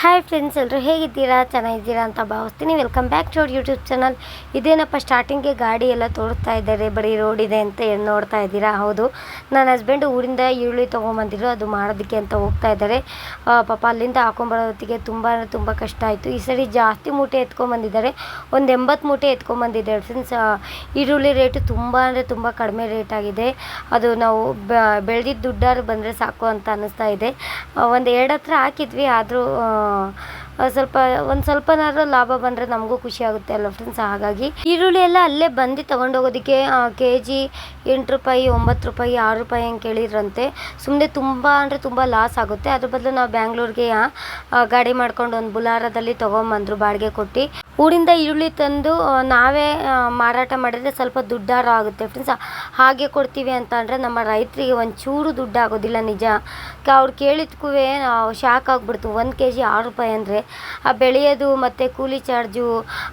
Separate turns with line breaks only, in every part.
Hi friends ಎಲ್ಲರೂ ಹೇಗಿದ್ದೀರಾ? ಚೆನ್ನಾಗಿದ್ದೀರಾ ಅಂತ ಭಾವಿಸ್ತೀನಿ. Welcome back to our YouTube channel ಇದೇನಪ್ಪ ಸ್ಟಾರ್ಟಿಂಗ್ಗೆ ಗಾಡಿ ಎಲ್ಲ ತೋರಿಸ್ತಾ ಇದ್ದಾರೆ. ಬರೀ ರೋಡ್ ಇದೆ ಅಂತ ಏನು ನೋಡ್ತಾ ಇದ್ದೀರಾ? ಹೌದು. ನನ್ನ ಹಸ್ಬೆಂಡ್ ಊರಿಂದ ಈರುಳ್ಳಿ ತೊಗೊಂಬಂದಿದ್ರು. ಅದು ಮಾಡೋದಕ್ಕೆ ಅಂತ ಹೋಗ್ತಾ ಇದ್ದಾರೆ. ಪಾಪ ಅಲ್ಲಿಂದ ಹಾಕೊಂಬರೋದಕ್ಕೆ ತುಂಬ ತುಂಬ ಕಷ್ಟ ಆಯಿತು. ಈ ಸರಿ ಜಾಸ್ತಿ ಮೂಟೆ ಎತ್ಕೊಂಬಂದಿದ್ದಾರೆ. ಒಂದು ಎಂಬತ್ತು ಮೂಟೆ ಎತ್ಕೊಂಬಂದಿದ್ದಾರೆ ಫ್ರೆಂಡ್ಸ್ ಈರುಳ್ಳಿ ರೇಟು ತುಂಬ ಅಂದರೆ ತುಂಬ ಕಡಿಮೆ ರೇಟ್ ಆಗಿದೆ. ಅದು ನಾವು ಬೆಳೆದಿದ್ದ ದುಡ್ಡಾರು ಬಂದರೆ ಸಾಕು ಅಂತ ಅನ್ನಿಸ್ತಾ ಇದೆ. ಒಂದು ಎರಡು ಹತ್ರ ಹಾಕಿದ್ವಿ. ಆದರೂ 嗯。ಸ್ವಲ್ಪ ಒಂದು ಸ್ವಲ್ಪನಾದ್ರೂ ಲಾಭ ಬಂದರೆ ನಮಗೂ ಖುಷಿ ಆಗುತ್ತೆ ಅಲ್ಲ ಫ್ರೆಂಡ್ಸ್ ಹಾಗಾಗಿ ಈರುಳ್ಳಿ ಎಲ್ಲ ಅಲ್ಲೇ ಬಂದು ತೊಗೊಂಡೋಗೋದಕ್ಕೆ ಕೆ ಜಿ ಎಂಟು ರೂಪಾಯಿ, ಒಂಬತ್ತು ರೂಪಾಯಿ, ಆರು ರೂಪಾಯಿ ಹಂಗೆ ಕೇಳಿದ್ರಂತೆ. ಸುಮ್ಮನೆ ತುಂಬ ಅಂದರೆ ತುಂಬ ಲಾಸ್ ಆಗುತ್ತೆ. ಅದ್ರ ಬದಲು ನಾವು ಬ್ಯಾಂಗ್ಳೂರಿಗೆ ಗಾಡಿ ಮಾಡ್ಕೊಂಡು ಒಂದು ಬುಲಾರದಲ್ಲಿ ತೊಗೊಂಬಂದರು, ಬಾಡಿಗೆ ಕೊಟ್ಟು. ಊರಿಂದ ಈರುಳ್ಳಿ ತಂದು ನಾವೇ ಮಾರಾಟ ಮಾಡಿದರೆ ಸ್ವಲ್ಪ ದುಡ್ಡಾರ ಆಗುತ್ತೆ ಫ್ರೆಂಡ್ಸ್ ಹಾಗೆ ಕೊಡ್ತೀವಿ ಅಂತ ಅಂದರೆ ನಮ್ಮ ರೈತರಿಗೆ ಒಂಚೂರು ದುಡ್ಡು ಆಗೋದಿಲ್ಲ ನಿಜ. ಅವ್ರು ಕೇಳಿದ್ಕೂ ಶಾಕ್ ಆಗಿಬಿಡ್ತು. ಒಂದು ಕೆ ಜಿ ಆರು ರೂಪಾಯಿ ಅಂದರೆ ಆ ಬೆಳೆಯೋದು ಮತ್ತು ಕೂಲಿ ಚಾರ್ಜು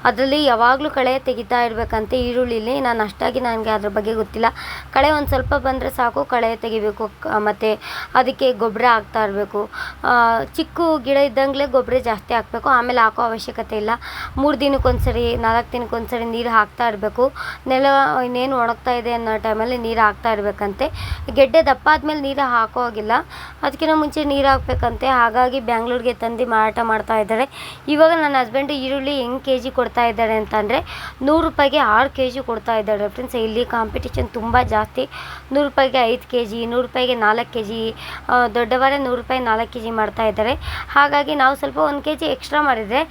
ಅದರಲ್ಲಿ ಯಾವಾಗಲೂ ಕಳೆ ತೆಗಿತಾ ಇರಬೇಕಂತೆ ಈರುಳ್ಳಿಲಿ ನಾನು ಅಷ್ಟಾಗಿ ನನಗೆ ಅದ್ರ ಬಗ್ಗೆ ಗೊತ್ತಿಲ್ಲ. ಕಳೆ ಒಂದು ಸ್ವಲ್ಪ ಬಂದರೆ ಸಾಕು, ಕಳೆ ತೆಗಿಬೇಕು ಮತ್ತು ಅದಕ್ಕೆ ಗೊಬ್ಬರ ಹಾಕ್ತಾ ಇರಬೇಕು. ಚಿಕ್ಕ ಗಿಡ ಇದ್ದಂಗಲೇ ಗೊಬ್ಬರ ಜಾಸ್ತಿ ಹಾಕಬೇಕು. ಆಮೇಲೆ ಹಾಕೋ ಅವಶ್ಯಕತೆ ಇಲ್ಲ. ಮೂರು ದಿನಕ್ಕೊಂದ್ಸರಿ, ನಾಲ್ಕು ದಿನಕ್ಕೊಂದ್ಸರಿ ನೀರು ಹಾಕ್ತಾ ಇರಬೇಕು. ನೆಲ ಇನ್ನೇನು ಒಣಗ್ತಾ ಇದೆ ಅನ್ನೋ ಟೈಮಲ್ಲಿ ನೀರು ಹಾಕ್ತಾ ಇರಬೇಕಂತೆ. ಗೆಡ್ಡೆ ದಪ್ಪ ಆದಮೇಲೆ ನೀರು ಹಾಕೋ ಹಾಗಿಲ್ಲ. ಅದಕ್ಕಿಂತ ಮುಂಚೆ ನೀರು ಹಾಕಬೇಕಂತೆ. ಹಾಗಾಗಿ ಬ್ಯಾಂಗ್ಳೂರಿಗೆ ತಂದು ಮಾರಾಟ ಮಾಡ್ತಾ ಇದ್ದಾರೆ. ಇವಾಗ ನನ್ನ ಹಸ್ಬೆಂಡ್ ಈರುಳ್ಳಿ ಹೆಂಗೆ ಕೆ ಜಿ ಕೊಡ್ತಾ ಇದ್ದಾರೆ ಅಂತಂದರೆ ನೂರು ರೂಪಾಯಿಗೆ ಆರು ಕೆ ಜಿ ಕೊಡ್ತಾ ಇದ್ದಾರೆ ಫ್ರೆಂಡ್ಸ್ ಇಲ್ಲಿ ಕಾಂಪಿಟೇಷನ್ ತುಂಬ ಜಾಸ್ತಿ. ನೂರು ರೂಪಾಯಿಗೆ ಐದು ಕೆ ಜಿ ನೂರು ರೂಪಾಯಿಗೆ ನಾಲ್ಕು ಕೆ ಜಿ ದೊಡ್ಡವರೇ ನೂರು ರೂಪಾಯಿ ನಾಲ್ಕು ಕೆ ಜಿ ಮಾಡ್ತಾ ಇದ್ದಾರೆ. ಹಾಗಾಗಿ ನಾವು ಸ್ವಲ್ಪ ಒಂದು ಕೆ ಜಿ ಎಕ್ಸ್ಟ್ರಾ ಮಾಡಿದರೆ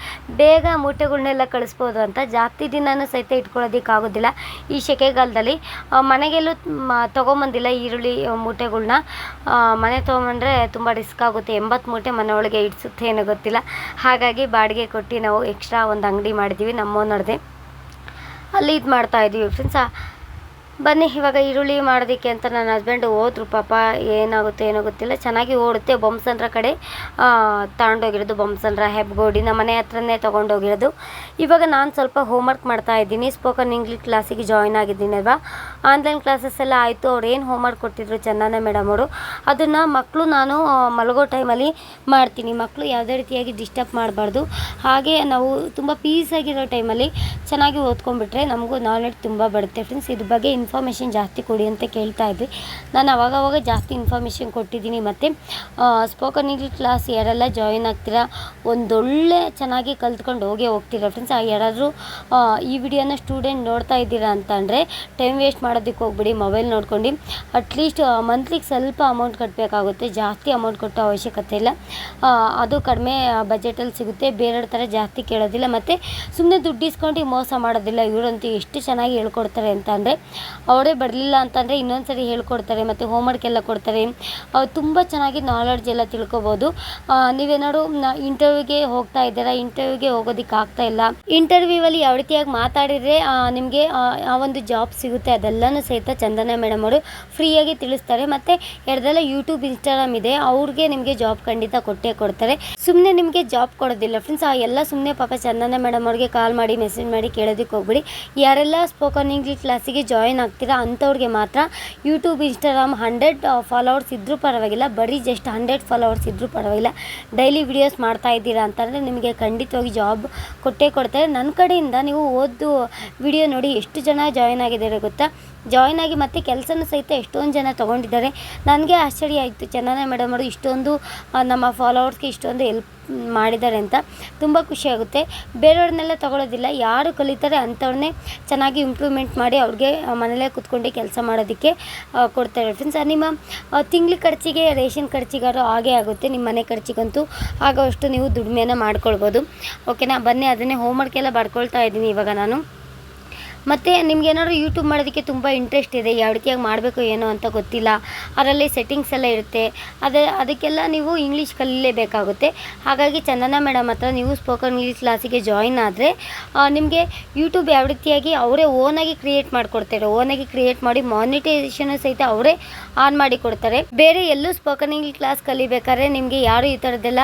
ಬೇಗ ಮೂಟೆಗಳನ್ನೆಲ್ಲ ಕಳಿಸ್ಬೋದು ಅಂತ ಜಾಸ್ತಿ ದಿನನೂ ಸಹಿತ ಇಟ್ಕೊಳ್ಳೋದಕ್ಕಾಗೋದಿಲ್ಲ ಈ ಸೆಕೆಗಾಲದಲ್ಲಿ ಮನೆಗೆಲ್ಲೂ ತೊಗೊಂಬಂದಿಲ್ಲ ಈರುಳ್ಳಿ ಮೂಟೆಗಳನ್ನ ಮನೆ ತೊಗೊಂಬಂದ್ರೆ ತುಂಬ ರಿಸ್ಕ್ ಆಗುತ್ತೆ. ಎಂಬತ್ತು ಮೂಟೆ ಮನೆ ಒಳಗೆ ಇಡ್ಸುತ್ತೆ ಏನೋ ಗೊತ್ತಿಲ್ಲ. ಹಾಗಾಗಿ ಬಾಡಿಗೆ ಕೊಟ್ಟು ನಾವು ಎಕ್ಸ್ಟ್ರಾ ಒಂದು ಅಂಗಡಿ ಮಾಡಿದ್ದೀವಿ ನಮ್ಮ ಓನರ್ದೇ ಅಲ್ಲಿ ಇದು ಮಾಡ್ತಾ ಇದ್ದೀವಿ ಫ್ರೆಂಡ್ಸ್ ಬನ್ನಿ, ಇವಾಗ ಈರುಳ್ಳಿ ಮಾಡೋದಕ್ಕೆ ಅಂತ ನನ್ನ ಹಸ್ಬೆಂಡ್ ಹೋದ್ರು. ಪಾಪ ಏನಾಗುತ್ತೆ ಏನೋ ಗೊತ್ತಿಲ್ಲ ಚೆನ್ನಾಗಿ ಓಡುತ್ತೆ ಬೊಮ್ಮಸಂದ್ರ ಕಡೆ. ತಗೊಂಡೋಗಿರೋದು ಬೊಮ್ಮಸಂದ್ರ ಹೆಬ್ಗೋಡಿ ನಮ್ಮ ಮನೆ ಹತ್ರನೇ ತೊಗೊಂಡೋಗಿರೋದು. ಇವಾಗ ನಾನು ಸ್ವಲ್ಪ ಹೋಮ್ವರ್ಕ್ ಮಾಡ್ತಾ ಇದ್ದೀನಿ. ಸ್ಪೋಕನ್ ಇಂಗ್ಲೀಷ್ ಕ್ಲಾಸಿಗೆ ಜಾಯ್ನ್ ಆಗಿದ್ದೀನಿ ಅಲ್ವಾ? ಆನ್ಲೈನ್ ಕ್ಲಾಸಸ್ ಎಲ್ಲ ಆಯಿತು. ಅವ್ರು ಏನು ಹೋಮ್ವರ್ಕ್ ಕೊಟ್ಟಿದ್ರು ಚಂದನ ಮೇಡಮ್ ಅವರು. ಅದನ್ನು ಮಕ್ಕಳು ನಾನು ಮಲಗೋ ಟೈಮಲ್ಲಿ ಮಾಡ್ತೀನಿ. ಮಕ್ಕಳು ಯಾವುದೇ ರೀತಿಯಾಗಿ ಡಿಸ್ಟರ್ಬ್ ಮಾಡಬಾರ್ದು. ಹಾಗೆ ನಾವು ತುಂಬ ಪೀಸಾಗಿರೋ ಟೈಮಲ್ಲಿ ಚೆನ್ನಾಗಿ ಓದ್ಕೊಂಡ್ಬಿಟ್ರೆ ನಮಗೂ ನಾಲೆಡ್ಜ್ ತುಂಬ ಬರುತ್ತೆ. ಫ್ರೆಂಡ್ಸ್ ಇದ್ರ ಬಗ್ಗೆ ಇನ್ಫಾರ್ಮೇಷನ್ ಜಾಸ್ತಿ ಕೊಡಿ ಅಂತ ಕೇಳ್ತಾ ಇದ್ವಿ. ನಾನು ಅವಾಗವಾಗ ಜಾಸ್ತಿ ಇನ್ಫಾರ್ಮೇಷನ್ ಕೊಟ್ಟಿದ್ದೀನಿ. ಮತ್ತು ಸ್ಪೋಕನ್ ಇಂಗ್ಲೀಷ್ ಕ್ಲಾಸ್ ಯಾರೆಲ್ಲ ಜಾಯಿನ್ ಆಗ್ತೀರಾ? ಒಂದೊಳ್ಳೆ ಚೆನ್ನಾಗಿ ಕಲ್ತ್ಕೊಂಡು ಹೋಗೇ ಹೋಗ್ತೀರಾ ಫ್ರೆಂಡ್ಸ್ ಯಾರಾದರೂ ಆ, ಈ ವಿಡಿಯೋನ ಸ್ಟೂಡೆಂಟ್ ನೋಡ್ತಾ ಇದ್ದೀರಾ ಅಂತಂದರೆ ಟೈಮ್ ವೇಸ್ಟ್ ಮಾಡೋದಕ್ಕೆ ಹೋಗ್ಬಿಡಿ. ಮೊಬೈಲ್ ನೋಡ್ಕೊಂಡು ಅಟ್ಲೀಸ್ಟ್ ಮಂತ್ಲಿಗೆ ಸ್ವಲ್ಪ ಅಮೌಂಟ್ ಕಟ್ಟಬೇಕಾಗುತ್ತೆ ಜಾಸ್ತಿ ಅಮೌಂಟ್ ಕೊಟ್ಟೋ ಅವಶ್ಯಕತೆ ಇಲ್ಲ. ಅದು ಕಡಿಮೆ ಬಜೆಟಲ್ಲಿ ಸಿಗುತ್ತೆ. ಬೇರೆಯವ್ರ ಥರ ಜಾಸ್ತಿ ಕೇಳೋದಿಲ್ಲ. ಮತ್ತು ಸುಮ್ಮನೆ ದುಡ್ಡು ಇಸ್ಕೊಂಡು ಮೋಸ ಮಾಡೋದಿಲ್ಲ. ಇವರಂತೂ ಎಷ್ಟು ಚೆನ್ನಾಗಿ ಹೇಳ್ಕೊಡ್ತಾರೆ ಅಂತ ಅಂದರೆ ಅವರೇ ಬರಲಿಲ್ಲ ಅಂತಂದರೆ ಇನ್ನೊಂದು ಸರಿ ಹೇಳ್ಕೊಡ್ತಾರೆ, ಮತ್ತು ಹೋಮ್ವರ್ಕ್ ಎಲ್ಲ ಕೊಡ್ತಾರೆ. ತುಂಬ ಚೆನ್ನಾಗಿ ನಾಲೆಡ್ಜ್ ಎಲ್ಲ ತಿಳ್ಕೊಬೋದು. ನೀವೇನಾದ್ರು ಇಂಟರ್ವ್ಯೂಗೆ ಹೋಗ್ತಾ ಇದ್ದೀರಾ? ಇಂಟರ್ವ್ಯೂಗೆ ಹೋಗೋದಕ್ಕೆ ಆಗ್ತಾ ಇಲ್ಲ. ಇಂಟರ್ವ್ಯೂವಲ್ಲಿ ಯಾವ ರೀತಿಯಾಗಿ ಮಾತಾಡಿದರೆ ನಿಮಗೆ, ಆ ಒಂದು ಜಾಬ್ ಸಿಗುತ್ತೆ ಅದೆಲ್ಲನೂ ಸಹಿತ ಚಂದನ ಮೇಡಮ್ ಅವರು ಫ್ರೀಯಾಗಿ ತಿಳಿಸ್ತಾರೆ. ಮತ್ತು ಎರಡೆಲ್ಲ ಯೂಟ್ಯೂಬ್ ಇನ್ಸ್ಟಾಗ್ರಾಮ್ ಇದೆ. ಅವ್ರಿಗೆ ನಿಮಗೆ ಜಾಬ್ ಖಂಡಿತ ಕೊಟ್ಟೇ ಕೊಡ್ತಾರೆ. ಸುಮ್ಮನೆ ನಿಮಗೆ ಜಾಬ್ ಕೊಡೋದಿಲ್ಲ ಫ್ರೆಂಡ್ಸ್ ಆ, ಎಲ್ಲ ಸುಮ್ಮನೆ ಪಾಪ ಚಂದನ ಮೇಡಮ್ ಅವ್ರಿಗೆ ಕಾಲ್ ಮಾಡಿ ಮೆಸೇಜ್ ಮಾಡಿ ಕೇಳೋದಕ್ಕೆ ಹೋಗ್ಬಿಡಿ. ಯಾರೆಲ್ಲ ಸ್ಪೋಕನ್ ಇಂಗ್ಲೀಷ್ ಕ್ಲಾಸಿಗೆ ಜಾಯಿನ್ ಆಗ್ತೀರಾ ಅಂಥವ್ರಿಗೆ ಮಾತ್ರ ಯೂಟ್ಯೂಬ್ ಇನ್ಸ್ಟಾಗ್ರಾಮ್ ಹಂಡ್ರೆಡ್ ಫಾಲೋವರ್ಸ್ ಇದ್ದರೂ ಪರವಾಗಿಲ್ಲ, ಬರೀ ಜಸ್ಟ್ ಹಂಡ್ರೆಡ್ ಫಾಲೋವರ್ಸ್ ಇದ್ದರೂ ಪರವಾಗಿಲ್ಲ. ಡೈಲಿ ವಿಡಿಯೋಸ್ ಮಾಡ್ತಾ ಇದ್ದೀರಾ ಅಂತಂದರೆ ನಿಮಗೆ ಖಂಡಿತವಾಗಿ ಜಾಬ್ ಕೊಟ್ಟೇ ಕೊಡ್ತಾರೆ. ನನ್ನ ಕಡೆಯಿಂದ ನೀವು ಓದ್ದು ವಿಡಿಯೋ ನೋಡಿ ಎಷ್ಟು ಜನ ಜಾಯಿನ್ ಆಗಿದ್ದಾರೆ ಗೊತ್ತಾ? ಜಾಯಿನ್ ಆಗಿ ಮತ್ತೆ ಕೆಲಸನೂ ಸಹಿತ ಎಷ್ಟೊಂದು ಜನ ತೊಗೊಂಡಿದ್ದಾರೆ. ನನಗೆ ಆಶ್ಚರ್ಯ ಆಯಿತು. ಚಂದನ ಮೇಡಮ್ ಅವರು ಇಷ್ಟೊಂದು ನಮ್ಮ ಫಾಲೋವರ್ಸ್ಗೆ ಇಷ್ಟೊಂದು ಹೆಲ್ಪ್ ಮಾಡಿದ್ದಾರೆ ಅಂತ ತುಂಬ ಖುಷಿಯಾಗುತ್ತೆ ಬೇರೆಯವ್ರನ್ನೆಲ್ಲ ತಗೊಳ್ಳೋದಿಲ್ಲ ಯಾರು ಕಲಿತಾರೆ ಅಂಥವ್ರನ್ನೇ ಚೆನ್ನಾಗಿ ಇಂಪ್ರೂವ್ಮೆಂಟ್ ಮಾಡಿ ಅವ್ರಿಗೆ ಮನೆಯಲ್ಲೇ ಕೂತ್ಕೊಂಡು ಕೆಲಸ ಮಾಡೋದಕ್ಕೆ ಕೊಡ್ತಾರೆ ಫ್ರೆಂಡ್ಸ್ ನಿಮ್ಮ ತಿಂಗ್ಳ ಖರ್ಚಿಗೆ, ರೇಷನ್ ಖರ್ಚಿಗಾರು ಹಾಗೇ ಆಗುತ್ತೆ. ನಿಮ್ಮ ಮನೆ ಖರ್ಚಿಗಂತೂ ಆಗೋಷ್ಟು ನೀವು ದುಡಿಮೆಯನ್ನು ಮಾಡ್ಕೊಳ್ಬೋದು. ಓಕೆನಾ ಬನ್ನಿ, ಅದನ್ನೇ ಹೋಮ್ವರ್ಕ್ ಎಲ್ಲ ಬರ್ಕೊಳ್ತಾ ಇದ್ದೀನಿ ಇವಾಗ ನಾನು. ಮತ್ತು ನಿಮ್ಗೆ ಏನಾದ್ರು ಯೂಟ್ಯೂಬ್ ಮಾಡೋದಕ್ಕೆ ತುಂಬ ಇಂಟ್ರೆಸ್ಟ್ ಇದೆ, ಯಾವ ರೀತಿಯಾಗಿ ಮಾಡಬೇಕು ಏನೋ ಅಂತ ಗೊತ್ತಿಲ್ಲ. ಅದರಲ್ಲಿ ಸೆಟ್ಟಿಂಗ್ಸ್ ಎಲ್ಲ ಇರುತ್ತೆ. ಅದೇ, ಅದಕ್ಕೆಲ್ಲ ನೀವು ಇಂಗ್ಲೀಷ್ ಕಲೀಲೇಬೇಕಾಗುತ್ತೆ. ಹಾಗಾಗಿ ಚಂದನ ಮೇಡಮ್ ಹತ್ರ ನೀವು ಸ್ಪೋಕನ್ ಇಂಗ್ಲೀಷ್ ಕ್ಲಾಸಿಗೆ ಜಾಯಿನ್ ಆದರೆ ನಿಮಗೆ ಯೂಟ್ಯೂಬ್ ಯಾವ ರೀತಿಯಾಗಿ ಅವರೇ ಓನಾಗಿ ಕ್ರಿಯೇಟ್ ಮಾಡಿಕೊಡ್ತಾರೆ ಓನಾಗಿ ಕ್ರಿಯೇಟ್ ಮಾಡಿ ಮಾನಿಟೈಸೇಷನ್ ಸಹಿತ ಅವರೇ ಆನ್ ಮಾಡಿ ಕೊಡ್ತಾರೆ. ಬೇರೆ ಎಲ್ಲೂ ಸ್ಪೋಕನ್ ಇಂಗ್ಲೀಷ್ ಕ್ಲಾಸ್ ಕಲಿಬೇಕಾದ್ರೆ ನಿಮಗೆ ಯಾರು ಈ ಥರದ್ದೆಲ್ಲ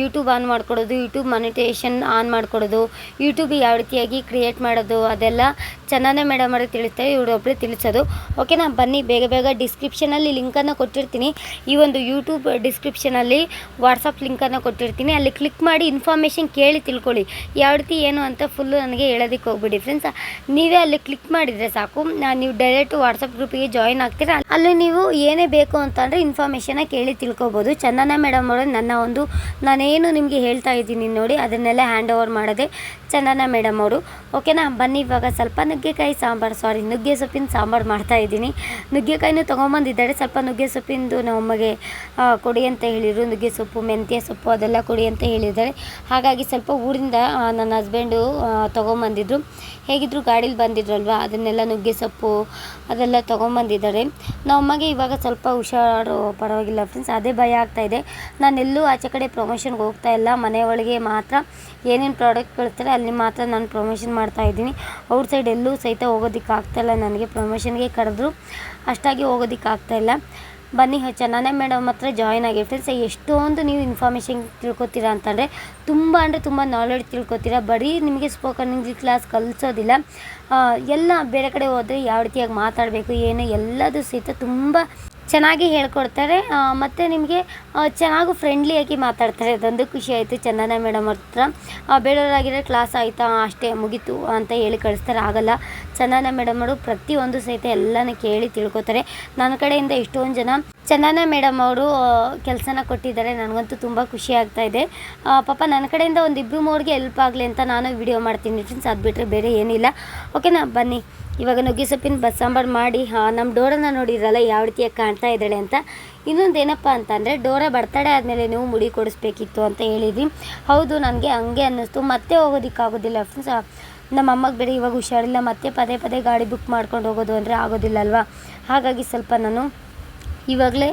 ಯೂಟ್ಯೂಬ್ ಆನ್ ಮಾಡಿಕೊಡೋದು ಯೂಟ್ಯೂಬ್ ಮಾನಿಟೈಸೇಷನ್ ಆನ್ ಮಾಡಿಕೊಡೋದು ಯೂಟ್ಯೂಬ್ ಯಾವ ರೀತಿಯಾಗಿ ಕ್ರಿಯೇಟ್ ಮಾಡೋದು ಅದೆಲ್ಲ ಚೆನ್ನಾನೇ ಮೇಡಮ್ ಅವ್ರಿಗೆ ತಿಳಿಸ್ತಾರೆ ಇವರು ಒಬ್ಬರೇ ತಿಳಿಸೋದು. ಓಕೆನಾ ಬನ್ನಿ, ಬೇಗ ಬೇಗ ಡಿಸ್ಕ್ರಿಪ್ಷನಲ್ಲಿ ಲಿಂಕನ್ನು ಕೊಟ್ಟಿರ್ತೀನಿ. ಈ ಒಂದು ಯೂಟ್ಯೂಬ್ ಡಿಸ್ಕ್ರಿಪ್ಷನಲ್ಲಿ ವಾಟ್ಸಪ್ ಲಿಂಕನ್ನು ಕೊಟ್ಟಿರ್ತೀನಿ. ಅಲ್ಲಿ ಕ್ಲಿಕ್ ಮಾಡಿ ಇನ್ಫಾರ್ಮೇಷನ್ ಕೇಳಿ ತಿಳ್ಕೊಳ್ಳಿ. ಯಾವ ರೀತಿ, ಏನು ಅಂತ ಫುಲ್ಲು ನನಗೆ ಹೇಳೋದಕ್ಕೆ ಹೋಗ್ಬಿಡಿ ಫ್ರೆಂಡ್ಸ್ ನೀವೇ ಅಲ್ಲಿ ಕ್ಲಿಕ್ ಮಾಡಿದರೆ ಸಾಕು. ನಾನು ನೀವು ಡೈರೆಕ್ಟ್ ವಾಟ್ಸಪ್ ಗ್ರೂಪಿಗೆ ಜಾಯಿನ್ ಆಗ್ತೀರಾ? ಅಲ್ಲಿ ನೀವು ಏನೇ ಬೇಕು ಅಂತಂದರೆ ಇನ್ಫಾರ್ಮೇಷನ್ನ ಕೇಳಿ ತಿಳ್ಕೊಬೋದು. ಚಂದನ ಮೇಡಮ್ ಅವರು, ನನ್ನ ಒಂದು, ನಾನೇನು ನಿಮಗೆ ಹೇಳ್ತಾ ಇದ್ದೀನಿ ನೋಡಿ, ಅದನ್ನೆಲ್ಲ ಹ್ಯಾಂಡ್ ಓವರ್ ಮಾಡೋದೆ. ಚಂದನ ಮೇಡಮ್ ಅವರು. ಓಕೆನಾ? ಬನ್ನಿ, ಇವಾಗ ಸ್ವಲ್ಪ ನುಗ್ಗೆಕಾಯಿ ಸಾಂಬಾರು ಸಾರಿ ನುಗ್ಗೆ ಸೊಪ್ಪಿನ ಸಾಂಬಾರು ಮಾಡ್ತಾ ಇದ್ದೀನಿ. ನುಗ್ಗೆಕಾಯಿನೂ ತೊಗೊಂಬಂದಿದ್ದಾರೆ. ಸ್ವಲ್ಪ ನುಗ್ಗೆ ಸೊಪ್ಪಿಂದು ನಮಗೆ ಕೊಡಿ ಅಂತ ಹೇಳಿದರು. ನುಗ್ಗೆ ಸೊಪ್ಪು, ಮೆಂತ್ಯ ಸೊಪ್ಪು, ಅದೆಲ್ಲ ಕೊಡಿ ಅಂತ ಹೇಳಿದ್ದಾರೆ. ಹಾಗಾಗಿ ಸ್ವಲ್ಪ ಊರಿಂದ ನನ್ನ ಹಸ್ಬೆಂಡು ತೊಗೊಂಬಂದಿದ್ರು. ಹೇಗಿದ್ರು ಗಾಡೀಲಿ ಬಂದಿದ್ರಲ್ವ? ಅದನ್ನೆಲ್ಲ ನುಗ್ಗೆ ಸೊಪ್ಪು, ಅದೆಲ್ಲ ತೊಗೊಂಬಂದಿದ್ದಾರೆ. ನಮ್ಮಮ್ಮಗೆ ಇವಾಗ ಸ್ವಲ್ಪ ಹುಷಾರು, ಪರವಾಗಿಲ್ಲ ಫ್ರೆಂಡ್ಸ್ ಅದೇ ಭಯ ಆಗ್ತಾ ಇದೆ. ನಾನೆಲ್ಲೂ ಆಚೆ ಕಡೆ ಪ್ರಮೋಷನ್ಗೆ ಹೋಗ್ತಾ ಇಲ್ಲ. ಮನೆ ಒಳಗೆ ಮಾತ್ರ ಏನೇನು ಪ್ರಾಡಕ್ಟ್ ಕಳಿಸ್ತಾರೆ ಅಲ್ಲಿ ಮಾತ್ರ ನಾನು ಪ್ರಮೋಷನ್ ಮಾಡ್ತಾ ಇದ್ದೀನಿ. ಔಟ್ ಸೈಡ್ ಎಲ್ಲೂ ಸಹಿತ ಹೋಗೋದಕ್ಕೆ ಆಗ್ತಾಯಿಲ್ಲ ನನಗೆ ಪ್ರಮೋಷನ್ಗೆ ಕರೆದ್ರು. ಅಷ್ಟಾಗಿ ಹೋಗೋದಕ್ಕೆ ಆಗ್ತಾಯಿಲ್ಲ ಬನ್ನಿ ಚೆನ್ನಾನೇ ಮೇಡಮ್ ಹತ್ರ ಜಾಯ್ನ್ ಆಗಿ ಫ್ರೆಂಡ್ಸ್ ಎಷ್ಟೊಂದು ನೀವು ಇನ್ಫಾರ್ಮೇಷನ್ ತಿಳ್ಕೊತೀರಾ ಅಂತಂದರೆ, ತುಂಬ ಅಂದರೆ ತುಂಬ ನಾಲೆಡ್ಜ್ ತಿಳ್ಕೊತೀರಾ. ಬರೀ ನಿಮಗೆ ಸ್ಪೋಕನ್ ಇಂಗ್ಲೀಷ್ ಕ್ಲಾಸ್ ಕಲಿಸೋದಿಲ್ಲ. ಎಲ್ಲ ಬೇರೆ ಕಡೆ ಹೋದರೆ ಯಾವ ರೀತಿಯಾಗಿ ಮಾತಾಡಬೇಕು, ಏನು, ಎಲ್ಲದೂ ಸಹಿತ ತುಂಬ ಚೆನ್ನಾಗಿ ಹೇಳ್ಕೊಡ್ತಾರೆ. ಮತ್ತು ನಿಮಗೆ ಚೆನ್ನಾಗೂ ಫ್ರೆಂಡ್ಲಿಯಾಗಿ ಮಾತಾಡ್ತಾರೆ. ಅದೊಂದು ಖುಷಿ ಆಯಿತು ಚಂದನ ಮೇಡಮ್ ಹತ್ರ. ಆ, ಕ್ಲಾಸ್ ಆಯಿತಾ? ಅಷ್ಟೇ ಮುಗೀತು ಅಂತ ಹೇಳಿ ಕಳಿಸ್ತಾರೆ. ಆಗಲ್ಲ. ಚಂದನ ಮೇಡಮ್ ಅವರು ಪ್ರತಿಯೊಂದು ಸಹಿತ ಎಲ್ಲನೂ ಕೇಳಿ ತಿಳ್ಕೊತಾರೆ. ನನ್ನ ಕಡೆಯಿಂದ ಎಷ್ಟೊಂದು ಜನ ಚಂದನ ಮೇಡಮ್ ಅವರು ಕೆಲಸನ ಕೊಟ್ಟಿದ್ದಾರೆ. ನನಗಂತೂ ತುಂಬ ಖುಷಿ ಆಗ್ತಾ ಇದೆ. ಪಾಪ ನನ್ನ ಕಡೆಯಿಂದ ಒಂದು ಇಬ್ಬರು ಮೂರಿಗೆ ಹೆಲ್ಪ್ ಆಗಲಿ ಅಂತ ನಾನು ವಿಡಿಯೋ ಮಾಡ್ತೀನಿ. ಫ್ರೆಂಡ್ಸ್ ಅದು ಬಿಟ್ಟರೆ ಬೇರೆ ಏನಿಲ್ಲ. ಓಕೆನಾ ಬನ್ನಿ. ಇವಾಗ ನುಗ್ಗೆ ಸೊಪ್ಪಿನ ಬಸ್ಸಾಂಬಾರು ಮಾಡಿ ನಮ್ಮ ಡೋರನ್ನ ನೋಡಿದ್ರಲ್ಲ, ಯಾವ ರೀತಿಯಾಗಿ ಕಾಣ್ತಾ ಇದ್ದಾಳೆ ಅಂತ. ಇನ್ನೊಂದು ಏನಪ್ಪ ಅಂತಂದರೆ, ಡೋರ ಬರ್ತಡೆ ಆದಮೇಲೆ ನೀವು ಮುಡಿ ಕೊಡಿಸ್ಬೇಕಿತ್ತು ಅಂತ ಹೇಳಿದ್ವಿ ಹೌದು, ನನಗೆ ಹಂಗೆ ಅನ್ನಿಸ್ತು. ಮತ್ತೆ ಹೋಗೋದಕ್ಕಾಗೋದಿಲ್ಲ ಫ್ರೆಂಡ್ಸ್. ನಮ್ಮ ಅಮ್ಮಗೆ ಬೇರೆ ಇವಾಗ ಹುಷಾರಿಲ್ಲ. ಮತ್ತೆ ಪದೇ ಪದೇ ಗಾಡಿ ಬುಕ್ ಮಾಡ್ಕೊಂಡು ಹೋಗೋದು ಅಂದರೆ ಆಗೋದಿಲ್ಲ ಅಲ್ವಾ ಹಾಗಾಗಿ ಸ್ವಲ್ಪ ನಾನು ಇವಾಗಲೇ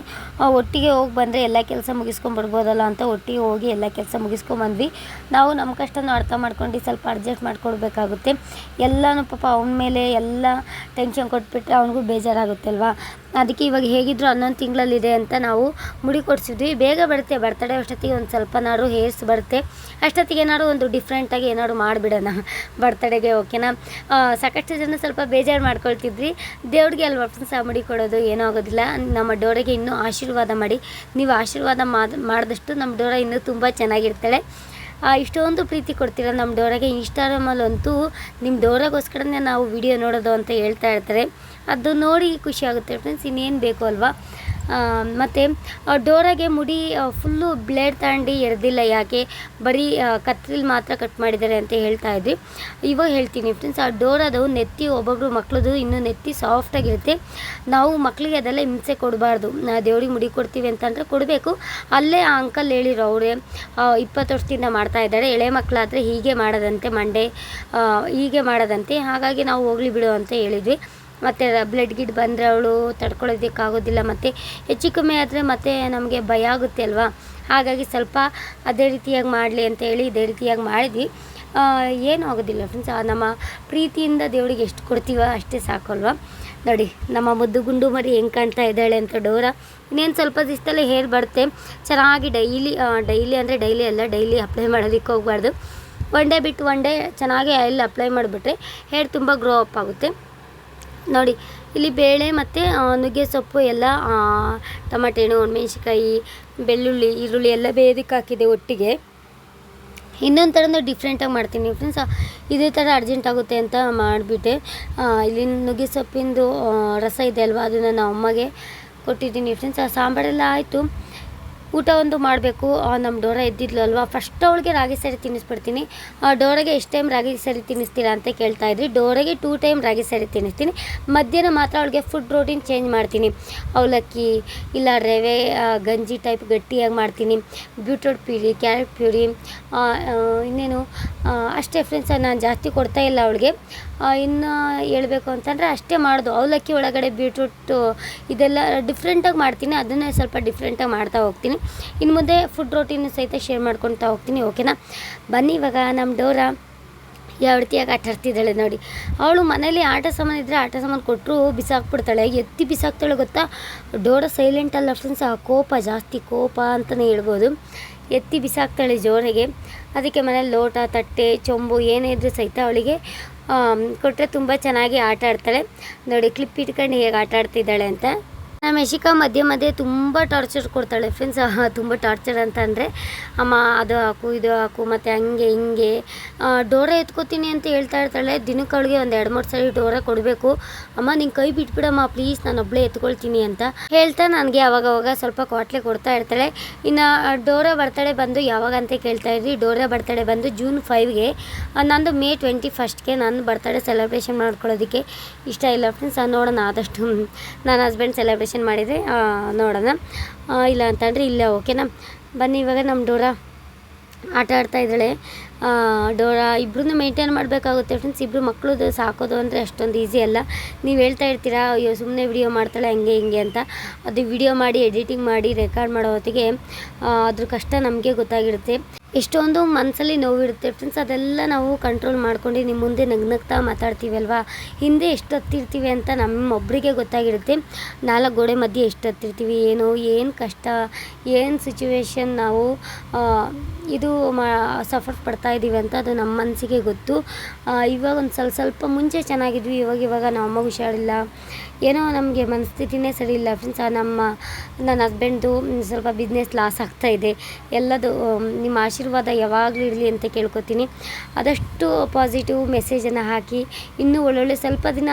ಒಟ್ಟಿಗೆ ಹೋಗಿ ಬಂದರೆ ಎಲ್ಲ ಕೆಲಸ ಮುಗಿಸ್ಕೊಂಬಿಡ್ಬೋದಲ್ಲ ಅಂತ ಒಟ್ಟಿಗೆ ಹೋಗಿ ಎಲ್ಲ ಕೆಲಸ ಮುಗಿಸ್ಕೊಂಬಂದ್ವಿ. ನಾವು ನಮ್ಮ ಕಷ್ಟನ ಅರ್ಥ ಮಾಡ್ಕೊಂಡು ಸ್ವಲ್ಪ ಅಡ್ಜಸ್ಟ್ ಮಾಡ್ಕೊಡ್ಬೇಕಾಗುತ್ತೆ. ಎಲ್ಲನೂ ಪಾಪ ಅವನ ಮೇಲೆ ಎಲ್ಲ ಟೆನ್ಷನ್ ಕೊಟ್ಬಿಟ್ರೆ ಅವನಿಗೂ ಬೇಜಾರಾಗುತ್ತೆ ಅಲ್ವಾ ಅದಕ್ಕೆ ಇವಾಗ ಹೇಗಿದ್ರು ಹನ್ನೊಂದು ತಿಂಗಳಲ್ಲಿದೆ ಅಂತ ನಾವು ಮುಡಿ ಕೊಡಿಸಿದ್ವಿ. ಬೇಗ ಬರುತ್ತೆ, ಬರ್ತಡೇ ಅಷ್ಟೊತ್ತಿಗೆ ಒಂದು ಸ್ವಲ್ಪನಾದ್ರು ಹೇರ್ಸ್ ಬರುತ್ತೆ. ಅಷ್ಟೊತ್ತಿಗೆ ಏನಾದ್ರು ಒಂದು ಡಿಫ್ರೆಂಟಾಗಿ ಏನಾದ್ರು ಮಾಡಿಬಿಡೋಣ, ಬರ್ತಡೇಗೆ ಓಕೆನಾ? ಸಾಕಷ್ಟು ಜನ ಸ್ವಲ್ಪ ಬೇಜಾರು ಮಾಡ್ಕೊಳ್ತಿದ್ವಿ. ದೇವ್ರಿಗೆ ಅಲ್ವಾ ಆ ಮುಡಿ ಕೊಡೋದು, ಏನೂ ಆಗೋದಿಲ್ಲ. ನಮ್ಮ ಡೋರಿಗೆ ಇನ್ನೂ ಆಶೀರ್ವಾದ ಮಾಡಿ. ನೀವು ಆಶೀರ್ವಾದ ಮಾಡ್, ಮಾಡಿದಷ್ಟು ನಮ್ಮ ಡೋರ ಇನ್ನೂ ತುಂಬ ಚೆನ್ನಾಗಿರ್ತಾಳೆ. ಇಷ್ಟೊಂದು ಪ್ರೀತಿ ಕೊಡ್ತೀರ ನಮ್ಮ ಡೋರಾಗೆ ಇನ್ಸ್ಟಾಗ್ರಾಮಲ್ಲಂತೂ ನಿಮ್ಮ ಡೋರಾಗೋಸ್ಕರನೇ ನಾವು ವಿಡಿಯೋ ನೋಡೋದು ಅಂತ ಹೇಳ್ತಾ ಇರ್ತಾರೆ. ಅದು ನೋಡಿ ಖುಷಿ ಆಗುತ್ತೆ. ಫ್ರೆಂಡ್ಸ್, ಇನ್ನೇನು ಬೇಕು ಅಲ್ವಾ? ಮತ್ತು ಡೋರಾಗೆ ಮುಡಿ ಫುಲ್ಲು ಬ್ಲೇಡ್ ತಗೊಂಡು ಎರೆದಿಲ್ಲ ಯಾಕೆ? ಬರೀ ಕತ್ರಿಲಿ ಮಾತ್ರ ಕಟ್ ಮಾಡಿದ್ದಾರೆ ಅಂತ ಹೇಳ್ತಾ ಇದ್ವಿ. ಇವಾಗ ಹೇಳ್ತೀನಿ ಫ್ರೆಂಡ್ಸ್ ಆ ಡೋರದು ನೆತ್ತಿ ಒಬ್ಬೊಬ್ರು ಮಕ್ಳದು ಇನ್ನೂ ನೆತ್ತಿ ಸಾಫ್ಟಾಗಿರುತ್ತೆ ನಾವು ಮಕ್ಕಳಿಗೆ ಅದೆಲ್ಲ ಹಿಂಸೆ ಕೊಡಬಾರ್ದು. ದೇವ್ರಿಗೆ ಮುಡಿ ಕೊಡ್ತೀವಿ ಅಂತಂದರೆ ಕೊಡಬೇಕು. ಅಲ್ಲೇ ಆ ಅಂಕಲ್ ಹೇಳಿರು ಅವರೇ ಇಪ್ಪತ್ತು ವರ್ಷದಿಂದ ಮಾಡ್ತಾ ಇದ್ದಾರೆ. ಎಳೆ ಮಕ್ಕಳಾದರೆ ಹೀಗೆ ಮಾಡದಂತೆ, ಮಂಡೆ ಹೀಗೆ ಮಾಡದಂತೆ. ಹಾಗಾಗಿ ನಾವು ಹೋಗ್ಲಿ ಬಿಡು ಅಂತ ಹೇಳಿದ್ವಿ. ಮತ್ತು ಬ್ಲಡ್ ಗಿಡ್ ಬಂದರೆ ಅವಳು ತಡ್ಕೊಳ್ಳೋದಕ್ಕಾಗೋದಿಲ್ಲ ಮತ್ತು ಹೆಚ್ಚು ಕಮ್ಮಿ ಆದರೆ ಮತ್ತೆ ನಮಗೆ ಭಯ ಆಗುತ್ತೆ ಅಲ್ವಾ? ಹಾಗಾಗಿ ಸ್ವಲ್ಪ ಅದೇ ರೀತಿಯಾಗಿ ಮಾಡಲಿ ಅಂತ ಹೇಳಿ ಇದೇ ರೀತಿಯಾಗಿ ಮಾಡಿದ್ವಿ. ಏನೂ ಆಗೋದಿಲ್ಲ ಫ್ರೆಂಡ್ಸ್ ನಮ್ಮ ಪ್ರೀತಿಯಿಂದ ದೇವರಿಗೆ ಎಷ್ಟು ಕೊಡ್ತೀವೋ ಅಷ್ಟೇ ಸಾಕಲ್ವ ನೋಡಿ, ನಮ್ಮ ಮುದ್ದು ಗುಂಡು ಮರಿ ಹೆಂಗೆ ಕಾಣ್ತಾ ಇದ್ದಾಳೆ ಅಂತ ಡೋರ ಇನ್ನೇನು ಸ್ವಲ್ಪ ದಿವಸದಲ್ಲೇ ಹೇರ್ ಬರುತ್ತೆ. ಚೆನ್ನಾಗಿ ಡೈಲಿ ಡೈಲಿ ಅಂದರೆ ಡೈಲಿ ಅಲ್ಲ, ಡೈಲಿ ಅಪ್ಲೈ ಮಾಡೋದಕ್ಕೆ ಹೋಗಬಾರ್ದು. ಒನ್ ಡೇ ಬಿಟ್ಟು ಒನ್ ಡೇ ಚೆನ್ನಾಗಿ ಆಯಿಲ್ ಅಪ್ಲೈ ಮಾಡಿಬಿಟ್ರೆ ಹೇರ್ ತುಂಬ ಗ್ರೋ ಅಪ್ ಆಗುತ್ತೆ. ನೋಡಿ, ಇಲ್ಲಿ ಬೇಳೆ ಮತ್ತು ನುಗ್ಗೆ ಸೊಪ್ಪು ಎಲ್ಲ ಟೊಮಾಟೆ ಹಣ್ಣು ಒಣಮೆಣ್ಸಿಕಾಯಿ ಬೆಳ್ಳುಳ್ಳಿ, ಈರುಳ್ಳಿ ಎಲ್ಲ ಬೇಯದಕ್ಕೆ ಹಾಕಿದೆ ಒಟ್ಟಿಗೆ. ಇನ್ನೊಂದು ಥರನೂ ಡಿಫ್ರೆಂಟಾಗಿ ಮಾಡ್ತೀನಿ ಫ್ರೆಂಡ್ಸ್ ಇದೇ ಥರ ಅರ್ಜೆಂಟ್ ಆಗುತ್ತೆ ಅಂತ ಮಾಡಿಬಿಟ್ಟೆ. ಇಲ್ಲಿ ನುಗ್ಗೆ ಸೊಪ್ಪಿಂದು ರಸ ಇದೆ ಅಲ್ವಾ, ಅದನ್ನು ನಮ್ಮ ಅಮ್ಮಗೆ ಕೊಟ್ಟಿದ್ದೀನಿ ಫ್ರೆಂಡ್ಸ್ ಆ, ಸಾಂಬಾರೆಲ್ಲ ಆಯಿತು. ಊಟ ಒಂದು ಮಾಡಬೇಕು. ನಮ್ಮ ಡೋರ ಎದ್ದಿದ್ಲು ಅಲ್ವಾ ಫಸ್ಟ್ ಅವಳಿಗೆ ರಾಗಿ ಸರಿ ತಿನ್ನಿಸ್ಬಿಡ್ತೀನಿ. ಡೋರಗೆ ಎಷ್ಟು ಟೈಮ್ ರಾಗಿ ಸರಿ ತಿನ್ನಿಸ್ತೀರಾ ಅಂತ ಕೇಳ್ತಾ ಇದ್ರಿ. ಡೋರಗೆ ಟೂ ಟೈಮ್ ರಾಗಿ ಸರಿ ತಿನ್ನಿಸ್ತೀನಿ. ಮಧ್ಯಾಹ್ನ ಮಾತ್ರ ಅವಳಿಗೆ ಫುಡ್ ರೋಟೀನ್ ಚೇಂಜ್ ಮಾಡ್ತೀನಿ. ಅವಲಕ್ಕಿ ಇಲ್ಲ ರವೆ ಗಂಜಿ ಟೈಪ್ ಗಟ್ಟಿಯಾಗಿ ಮಾಡ್ತೀನಿ. ಬ್ಯೂಟ್ರೋಟ್ ಪ್ಯೂರಿ ಕ್ಯಾರೆಟ್ ಪ್ಯೂರಿ ಇನ್ನೇನು? ಅಷ್ಟೇ ಫ್ರೆಂಡ್ಸ್ ನಾನು ಜಾಸ್ತಿ ಕೊಡ್ತಾ ಇಲ್ಲ ಅವಳಿಗೆ. ಇನ್ನು ಹೇಳಬೇಕು ಅಂತಂದರೆ ಅಷ್ಟೇ ಮಾಡೋದು. ಅವಲಕ್ಕಿ ಒಳಗಡೆ ಬೀಟ್ರೂಟು ಇದೆಲ್ಲ ಡಿಫ್ರೆಂಟಾಗಿ ಮಾಡ್ತೀನಿ. ಅದನ್ನೇ ಸ್ವಲ್ಪ ಡಿಫ್ರೆಂಟಾಗಿ ಮಾಡ್ತಾ ಹೋಗ್ತೀನಿ. ಇನ್ನು ಮುಂದೆ ಫುಡ್ ರೊಟೀನ್ ಸಹಿತ ಶೇರ್ ಮಾಡ್ಕೊತಾ ಹೋಗ್ತೀನಿ ಓಕೆನಾ ಬನ್ನಿ ಇವಾಗ ನಮ್ಮ ಡೋರ ಯಾವ ರೀತಿಯಾಗಿ ಆಟ ಆಡ್ತಿದ್ದಾಳೆ ನೋಡಿ. ಅವಳು ಮನೇಲಿ ಆಟ ಸಾಮಾನು ಇದ್ದರೆ ಆಟ ಸಾಮಾನು ಕೊಟ್ಟರು ಬಿಸಾಕ್ಬಿಡ್ತಾಳೆ. ಎತ್ತಿ ಬಿಸಾಕ್ತಾಳೆ ಗೊತ್ತಾ? ಡೋರ ಸೈಲೆಂಟ್ ಅಲ್ಲ ಫ್ರೆಂಡ್ಸ್ ಆ, ಕೋಪ ಜಾಸ್ತಿ ಕೋಪ ಅಂತಲೇ ಹೇಳ್ಬೋದು. ಎತ್ತಿ ಬಿಸಾಕ್ತಾಳೆ ಜೋರಿಗೆ. ಅದಕ್ಕೆ ಮನೇಲಿ ಲೋಟ, ತಟ್ಟೆ, ಚೊಂಬು ಏನೇ ಇದ್ರೂ ಸಹಿತ ಅವಳಿಗೆ ಕೊಟ್ಟರೆ ತುಂಬ ಚೆನ್ನಾಗಿ ಆಟ ಆಡ್ತಾಳೆ. ನೋಡಿ ಕ್ಲಿಪ್ ಇಟ್ಕೊಂಡು ಹೇಗೆ ಆಟ ಆಡ್ತಿದ್ದಾಳೆ ಅಂತ. ನಮ್ಮ ಯಶಿಕಾ ಮಧ್ಯೆ ಮಧ್ಯೆ ತುಂಬ ಟಾರ್ಚರ್ ಕೊಡ್ತಾಳೆ ಫ್ರೆಂಡ್ಸ್. ತುಂಬ ಟಾರ್ಚರ್ ಅಂತ ಅಂದರೆ, ಅಮ್ಮ ಅದು ಹಾಕು, ಇದು ಹಾಕು, ಮತ್ತು ಹಂಗೆ, ಹಿಂಗೆ ಡೋರ ಎತ್ಕೋತೀನಿ ಅಂತ ಹೇಳ್ತಾ ಇರ್ತಾಳೆ. ದಿನಕ್ಕೆ ಅವಳಿಗೆ ಒಂದು ಎರಡು, ಮೂರು ಸರಿ ಡೋರ ಕೊಡಬೇಕು. ಅಮ್ಮ ನಿಂಗೆ ಕೈ ಬಿಟ್ಬಿಡಮ್ಮ ಪ್ಲೀಸ್ ನಾನು ಒಬ್ಬಳೇ ಎತ್ಕೊಳ್ತೀನಿ ಅಂತ ಹೇಳ್ತಾ ನನಗೆ ಅವಾಗ ಅವಾಗ ಸ್ವಲ್ಪ ಕ್ವಾಟ್ಲೆ ಕೊಡ್ತಾ ಇರ್ತಾಳೆ. ಇನ್ನು ಡೋರ ಬರ್ತಡೆ ಬಂದು ಯಾವಾಗ ಅಂತ ಕೇಳ್ತಾ ಇದ್ರಿ ಡೋರ ಬರ್ತಡೆ ಬಂದು ಜೂನ್ ಫೈವ್ಗೆ ನಂದು ಮೇ ಟ್ವೆಂಟಿ ಫಸ್ಟ್ಗೆ ನಾನು ಬರ್ತಡೇ ಸೆಲೆಬ್ರೇಷನ್ ಮಾಡ್ಕೊಳ್ಳೋದಕ್ಕೆ ಇಷ್ಟ ಇಲ್ಲ. ಫ್ರೆಂಡ್ಸ್ ನೋಡೋಣ ಆದಷ್ಟು ನನ್ನ ಹಸ್ಬೆಂಡ್ ಸೆಲೆಬ್ರೇಷನ್ ಮಾಡಿದರೆ ನೋಡೋಣ. ಇಲ್ಲ ಅಂತಂದರೆ ಇಲ್ಲ ಓಕೆನಾ ಬನ್ನಿ ಇವಾಗ ನಮ್ಮ ಡೋರಾ. ಆಟ ಆಡ್ತಾ ಇದ್ದಾಳೆ. ಡೋರಾ ಇಬ್ಬರನ್ನೂ ಮೇಂಟೈನ್ ಮಾಡಬೇಕಾಗುತ್ತೆ ಫ್ರೆಂಡ್ಸ್ ಇಬ್ಬರು ಮಕ್ಕಳದು ಸಾಕೋದು ಅಂದರೆ ಅಷ್ಟೊಂದು ಈಸಿ ಅಲ್ಲ. ನೀವು ಹೇಳ್ತಾ ಇರ್ತೀರಾ, ಅಯ್ಯೋ ಸುಮ್ಮನೆ ವಿಡಿಯೋ ಮಾಡ್ತಾಳೆ, ಹಂಗೆ, ಹಿಂಗೆ ಅಂತ. ಅದು ವಿಡಿಯೋ ಮಾಡಿ ಎಡಿಟಿಂಗ್ ಮಾಡಿ ರೆಕಾರ್ಡ್ ಮಾಡೋ ಹೊತ್ತಿಗೆ ಅದ್ರ ಕಷ್ಟ ನಮಗೆ ಗೊತ್ತಾಗಿರುತ್ತೆ. ಎಷ್ಟೊಂದು ಮನಸ್ಸಲ್ಲಿ ನೋವಿರುತ್ತೆ ಫ್ರೆಂಡ್ಸ್ ಅದೆಲ್ಲ ನಾವು ಕಂಟ್ರೋಲ್ ಮಾಡ್ಕೊಂಡು ನಿಮ್ಮ ಮುಂದೆ ನಗ್ನಗ್ತಾ ಮಾತಾಡ್ತೀವಲ್ವಾ? ಹಿಂದೆ ಎಷ್ಟು ಹತ್ತಿರ್ತೀವಿ ಅಂತ ನಮ್ಮೊಬ್ಬರಿಗೆ ಗೊತ್ತಾಗಿರುತ್ತೆ. ನಾಲ್ಕು ಗೋಡೆ ಮಧ್ಯೆ ಎಷ್ಟು ಹತ್ತಿರ್ತೀವಿ ಏನು ಏನು ಕಷ್ಟ, ಏನು ಸಿಚುವೇಶನ್ ನಾವು ಇದು ಮಾ ಸಫರ್ ಪಡ್ತಾ ಇದ್ದೀವಿ ಅಂತ ಅದು ನಮ್ಮ ಮನಸ್ಸಿಗೆ ಗೊತ್ತು. ಇವಾಗ ಒಂದು ಸ್ವಲ್ಪ ಸ್ವಲ್ಪ ಮುಂಚೆ ಚೆನ್ನಾಗಿದ್ವಿ, ಇವಾಗ ಇವಾಗ ನಮ್ಮ ಅಮ್ಮ ಹುಷಾರಿಲ್ಲ. ಏನೋ ನಮಗೆ ಮನಸ್ಥಿತಿನೇ ಸರಿ ಇಲ್ಲ ಫ್ರೆಂಡ್ಸ್ ನಮ್ಮ, ನನ್ನ ಹಸ್ಬೆಂಡ್ದು ಸ್ವಲ್ಪ ಬಿಸ್ನೆಸ್ ಲಾಸ್ ಆಗ್ತಾ ಇದೆ. ಎಲ್ಲದು ನಿಮ್ಮ ಆಶೀರ್ವಾದ ಯಾವಾಗಲೂ ಇರಲಿ ಅಂತ ಕೇಳ್ಕೊತೀನಿ. ಆದಷ್ಟು ಪಾಸಿಟಿವ್ ಮೆಸೇಜನ್ನು ಹಾಕಿ, ಇನ್ನೂ ಒಳ್ಳೊಳ್ಳೆ ಸ್ವಲ್ಪ ದಿನ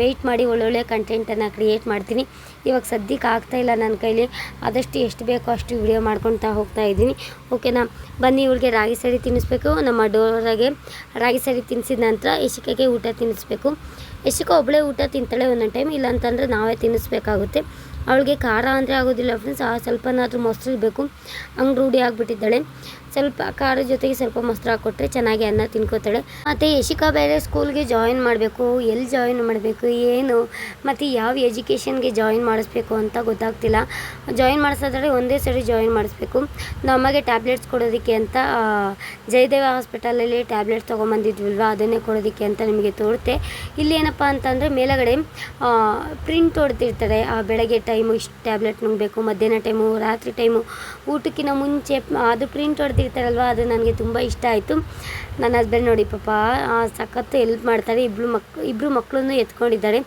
ವೆಯ್ಟ್ ಮಾಡಿ ಒಳ್ಳೊಳ್ಳೆ ಕಂಟೆಂಟನ್ನು ಕ್ರಿಯೇಟ್ ಮಾಡ್ತೀನಿ. ಇವಾಗ ಸದ್ಯಕ್ಕೆ ಆಗ್ತಾ ಇಲ್ಲ ನನ್ನ ಕೈಲಿ. ಆದಷ್ಟು ಎಷ್ಟು ಬೇಕೋ ಅಷ್ಟು ವಿಡಿಯೋ ಮಾಡ್ಕೊತಾ ಹೋಗ್ತಾ ಇದ್ದೀನಿ. ಓಕೆನಾ ಬನ್ನಿ, ಇವಳಿಗೆ ರಾಗಿ ಸರಿ ತಿನ್ನಿಸ್ಬೇಕು. ನಮ್ಮ ಡೋರಾಗೆ ರಾಗಿ ಸರಿ ತಿನ್ನಿಸಿದ ನಂತರ, ಇಶಿಕೆಗೆ ಊಟ ತಿನ್ನಿಸ್ಬೇಕು. ಯಶಿಕ ಒಬ್ಬಳೇ ಊಟ ತಿಂತಾಳೆ ಒಂದೊಂದು ಟೈಮ್ ಇಲ್ಲ ಅಂತಂದರೆ ನಾವೇ ತಿನ್ನಿಸ್ಬೇಕಾಗುತ್ತೆ. ಅವಳಿಗೆ ಖಾರ ಅಂದರೆ ಆಗೋದಿಲ್ಲ ಫ್ರೆಂಡ್ಸ್ ಆ ಸ್ವಲ್ಪನಾದರೂ ಮೊಸರು ಇರಬೇಕು ಹಂಗೆ ರೂಢಿ ಆಗಿಬಿಟ್ಟಿದ್ದಾಳೆ. ಸ್ವಲ್ಪ ಖಾರದ ಜೊತೆಗೆ ಸ್ವಲ್ಪ ಮೊಸರು ಹಾಕ್ಕೊಟ್ರೆ ಚೆನ್ನಾಗಿ ಅನ್ನ ತಿನ್ಕೋತಾಳೆ. ಮತ್ತು ಯಶಿಕಾ ಬೇರೆ ಸ್ಕೂಲ್ಗೆ ಜಾಯಿನ್ ಮಾಡಬೇಕು. ಎಲ್ಲಿ ಜಾಯಿನ್ ಮಾಡಬೇಕು? ಏನು? ಮತ್ತು ಯಾವ ಎಜುಕೇಷನ್ಗೆ ಜಾಯಿನ್ ಮಾಡಿಸ್ಬೇಕು ಅಂತ ಗೊತ್ತಾಗ್ತಿಲ್ಲ. ಜಾಯಿನ್ ಮಾಡಿಸೋದ್ರೆ ಒಂದೇ ಸರಿ ಜಾಯಿನ್ ಮಾಡಿಸ್ಬೇಕು. ನಮಗೆ ಟ್ಯಾಬ್ಲೆಟ್ಸ್ ಕೊಡೋದಕ್ಕೆ ಅಂತ ಜಯದೇವ ಹಾಸ್ಪಿಟಲಲ್ಲಿ ಟ್ಯಾಬ್ಲೆಟ್ಸ್ ತೊಗೊಂಬಂದಿದ್ವಲ್ವ? ಅದನ್ನೇ ಕೊಡೋದಕ್ಕೆ ಅಂತ ನಿಮಗೆ ತೋರುತ್ತೆ. ಇಲ್ಲಿ ಏನಪ್ಪ ಅಂತಂದರೆ ಮೇಲಗಡೆ ಪ್ರಿಂಟ್ ಹೊಡ್ತಿರ್ತಾರೆ ಆ ಬೆಳಗ್ಗೆ ಟೈಮು ಇಷ್ಟು ಟ್ಯಾಬ್ಲೆಟ್ ನುಂಗಬೇಕು, ಮಧ್ಯಾಹ್ನ ಟೈಮು, ರಾತ್ರಿ ಟೈಮು. ಊಟಕ್ಕಿಂತ ಮುಂಚೆ ಅದು ಪ್ರಿಂಟ್ ಹೊಡೆದಿರ್ತಾರಲ್ವ, ಅದು ನನಗೆ ತುಂಬ ಇಷ್ಟ ಆಯಿತು. ನನ್ನ ಹಸ್ಬೆಂಡ್ ನೋಡಿ, ಪಾಪ ಸಖತ್ತು ಹೆಲ್ಪ್ ಮಾಡ್ತಾರೆ. ಇಬ್ಬರು ಮಕ್ ಇಬ್ಬರು ಮಕ್ಕಳನ್ನು ಎತ್ಕೊಂಡಿದ್ದಾರೆ.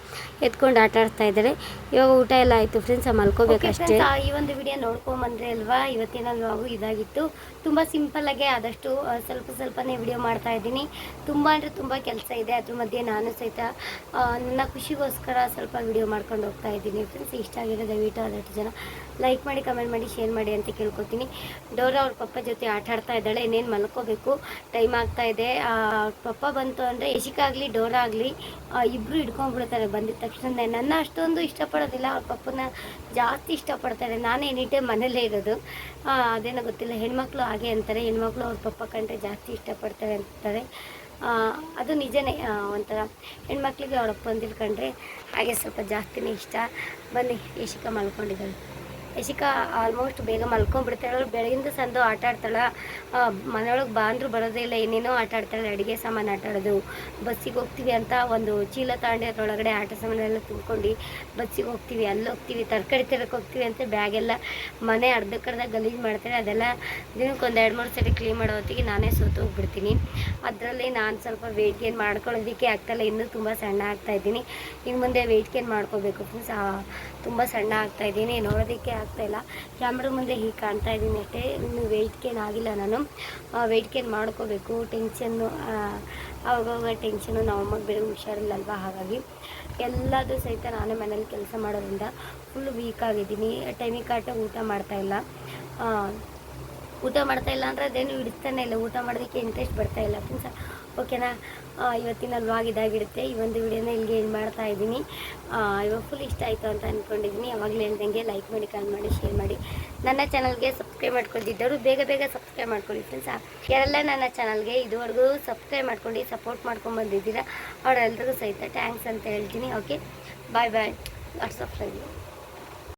ಎತ್ಕೊಂಡು ಆಟ ಆಡ್ತಾ ಇದ್ದಾರೆ. ಇವಾಗ ಊಟ ಎಲ್ಲ ಆಯಿತು ಫ್ರೆಂಡ್ಸ್ ಮಲ್ಕೋಬೇಕಷ್ಟೇ ಈ ಒಂದು ವಿಡಿಯೋ ನೋಡ್ಕೊಂಬಂದ್ರೆ ಅಲ್ವಾ? ಇವತ್ತಿನ ವ್ಲಾಗು ಇದಾಗಿತ್ತು. ತುಂಬ ಸಿಂಪಲ್ಲಾಗೆ ಆದಷ್ಟು ಸ್ವಲ್ಪ ಸ್ವಲ್ಪನೇ ವಿಡಿಯೋ ಮಾಡ್ತಾ ಇದ್ದೀನಿ. ತುಂಬ ಅಂದರೆ ತುಂಬ ಕೆಲಸ ಇದೆ. ಅದ್ರ ಮಧ್ಯೆ ನಾನು ಸಹಿತ ನನ್ನ ಖುಷಿಗೋಸ್ಕರ ಸ್ವಲ್ಪ ವಿಡಿಯೋ ಮಾಡ್ಕೊಂಡು ಹೋಗ್ತಾ ಇದ್ದೀನಿ. ಫ್ರೆಂಡ್ಸ್ ಇಷ್ಟ ಆಗಿರೋ ದಯವಿಟ್ಟು ಆದಷ್ಟು ಜನ ಲೈಕ್ ಮಾಡಿ ಕಮೆಂಟ್ ಮಾಡಿ ಶೇರ್ ಮಾಡಿ ಅಂತ ಕೇಳ್ಕೊತೀನಿ. ಡೋರಾ ಅವ್ರ ಪಪ್ಪ ಜೊತೆ ಆಟ ಆಡ್ತಾ ಇದ್ದಾಳೆ. ಇನ್ನೇನು ಮಲ್ಕೋಬೇಕು? ಟೈಮ್ ಆಗ್ತಾ ಇದೆ. ಪಪ್ಪ ಬಂತು ಅಂದರೆ ಯಶಿಕಾಗಲಿ ಡೋರ ಆಗಲಿ ಇಬ್ಬರು ಹಿಡ್ಕೊಂಡ್ಬಿಡ್ತಾರೆ. ಬಂದಿದ ತಕ್ಷಣ ನನ್ನ ಅಷ್ಟೊಂದು ಇಷ್ಟಪಡೋದಿಲ್ಲ. ಅವ್ರ ಪಪ್ಪನ ಜಾಸ್ತಿ ಇಷ್ಟಪಡ್ತಾರೆ. ನಾನು ಎನಿ ಟೈಮ್ ಮನೇಲೇ ಇರೋದು. ಅದೇನೋ ಗೊತ್ತಿಲ್ಲ. ಹೆಣ್ಮಕ್ಳು ಹಾಗೆ ಅಂತಾರೆ. ಹೆಣ್ಮಕ್ಳು ಅವ್ರ ಪಪ್ಪ ಕಂಡ್ರೆ ಜಾಸ್ತಿ ಇಷ್ಟಪಡ್ತಾರೆ ಅಂತಾರೆ. ಅದು ನಿಜನೇ. ಒಂಥರ ಹೆಣ್ಮಕ್ಳಿಗೆ ಅವ್ರ ಅಪ್ಪಂದಿರು ಕಂಡ್ರೆ ಹಾಗೆ ಸ್ವಲ್ಪ ಜಾಸ್ತಿನೇ ಇಷ್ಟ. ಬನ್ನಿ ಯಶಿಕಾ ಮಲ್ಕೊಂಡಿದ್ದಾಳೆ. ಯಶಿಕಾ ಆಲ್ಮೋಸ್ಟ್ ಬೇಗ ಮಲ್ಕೊಂಡ್ಬಿಡ್ತಾಳೆ. ಬೆಳಗಿಂದ ಸಂದು ಆಟ ಆಡ್ತಾಳೆ. ಮನೆಯೊಳಗೆ ಬಾಂದ್ರು ಬರೋದೇ ಇಲ್ಲ. ಏನೇನೋ ಆಟ ಆಡ್ತಾಳೆ. ಅಡುಗೆ ಸಾಮಾನು ಆಟ ಆಡೋದು. ಬಸ್ಸಿಗೆ ಹೋಗ್ತೀವಿ ಅಂತ ಒಂದು ಚೀಲ ತಗೊಂಡು ಅದರೊಳಗಡೆ ಆಟ ಸಾಮಾನೆಲ್ಲ ತುಂಬ್ಕೊಂಡು ಬಸ್ಸಿಗೆ ಹೋಗ್ತೀವಿ. ಅಲ್ಲಿ ಹೋಗ್ತೀವಿ. ತರಕಾರಿ ತರಕ್ಕೆ ಹೋಗ್ತೀವಿ ಅಂತ ಬ್ಯಾಗೆಲ್ಲ ಮನೆ ಅರ್ಧಕ್ಕರ್ಧ ಗಲೀಜು ಮಾಡ್ತಾರೆ ಅದೆಲ್ಲ ದಿನಕ್ಕೆ ಒಂದು ಎರಡು, ಮೂರು ಸರಿ ಕ್ಲೀನ್ ಮಾಡೋ ಹೊತ್ತಿಗೆ ನಾನೇ ಸೋತು ಹೋಗ್ಬಿಡ್ತೀನಿ. ಅದರಲ್ಲಿ ನಾನು ಸ್ವಲ್ಪ ವೆಯ್ಟ್ ಗೇನ್ ಮಾಡ್ಕೊಳ್ಳೋದಕ್ಕೆ ಆಗ್ತಾಯಿಲ್ಲ. ಇನ್ನೂ ತುಂಬ ಸಣ್ಣ ಆಗ್ತಾ ಇದ್ದೀನಿ. ಇನ್ನು ಮುಂದೆ ವೆಯ್ಟ್ ಗೇನ್ ಮಾಡ್ಕೋಬೇಕು. ಫ್ರೆಂಡ್ಸ್ ತುಂಬ ಸಣ್ಣ ಆಗ್ತಾ ಇದ್ದೀನಿ. ನೋಡೋದಕ್ಕೆ ಆಗ್ತಾ ಇಲ್ಲ. ಕ್ಯಾಮ್ರಾ ಮುಂದೆ ಹೀಗೆ ಕಾಣ್ತಾ ಇದ್ದೀನಿ ಅಷ್ಟೇ. ಇನ್ನು ವೆಯ್ಟ್ ಗೇನ್ ಆಗಿಲ್ಲ ನಾನು. ವೆಯ್ಟ್ ಗೇನ್ ಮಾಡ್ಕೋಬೇಕು. ಟೆನ್ಷನ್ನು ಅವಾಗವಾಗ ಟೆನ್ಷನು ನಮ್ಮ ಅಮ್ಮಗೆ ಬೇರೆ ಹುಷಾರಿಲ್ಲಲ್ವ? ಹಾಗಾಗಿ ಎಲ್ಲದೂ ಸಹಿತ ನಾನೇ ಮನೇಲಿ ಕೆಲಸ ಮಾಡೋದ್ರಿಂದ ಫುಲ್ ವೀಕ್ ಆಗಿದ್ದೀನಿ. ಟೈಮಿಗೆ ಕರೆಕ್ಟಾಗಿ ಊಟ ಮಾಡ್ತಾ ಇಲ್ಲ. ಊಟ ಮಾಡ್ತಾ ಇಲ್ಲ ಅಂದರೆ ಅದೇನು ಹಿಡಿಸ್ತಾನೆ ಇಲ್ಲ. ಊಟ ಮಾಡೋದಕ್ಕೆ ಇಂಟ್ರೆಸ್ಟ್ ಬರ್ತಾ ಇಲ್ಲ. ಫ್ರೆಂಡ್ಸ್ ಓಕೆನಾ ಇವತ್ತಿನ ವ್ಲಾಗ್ ಇದಾಗಿರುತ್ತೆ. ಈ ಒಂದು ವಿಡಿಯೋನ ಇಲ್ಲಿಗೆ ಏನು ಮಾಡ್ತಾ ಇದ್ದೀನಿ. ಇವಾಗ ಫುಲ್ ಇಷ್ಟ ಆಯಿತು ಅಂತ ಅಂದ್ಕೊಂಡಿದ್ದೀನಿ ಯಾವಾಗಲೂ ಹೇಳ್ದಂಗೆ ಲೈಕ್ ಮಾಡಿ ಕಾಲ್ ಮಾಡಿ ಶೇರ್ ಮಾಡಿ. ನನ್ನ ಚಾನಲ್ಗೆ ಸಬ್ಸ್ಕ್ರೈಬ್ ಮಾಡ್ಕೊಂಡಿದ್ದವರು ಬೇಗ ಬೇಗ ಸಬ್ಸ್ಕ್ರೈಬ್ ಮಾಡ್ಕೊಳ್ಳಿ ಫ್ರೆಂಡ್ಸ್ ಯಾರೆಲ್ಲ ನನ್ನ ಚಾನಲ್ಗೆ ಇದುವರೆಗೂ ಸಬ್ಸ್ಕ್ರೈಬ್ ಮಾಡ್ಕೊಂಡು ಸಪೋರ್ಟ್ ಮಾಡ್ಕೊಂಡು ಬಂದಿದ್ದೀರಾ, ಅವರೆಲ್ರಿಗೂ ಸಹಿತ ಥ್ಯಾಂಕ್ಸ್ ಅಂತ ಹೇಳ್ತೀನಿ. Okay bye bye WhatsApp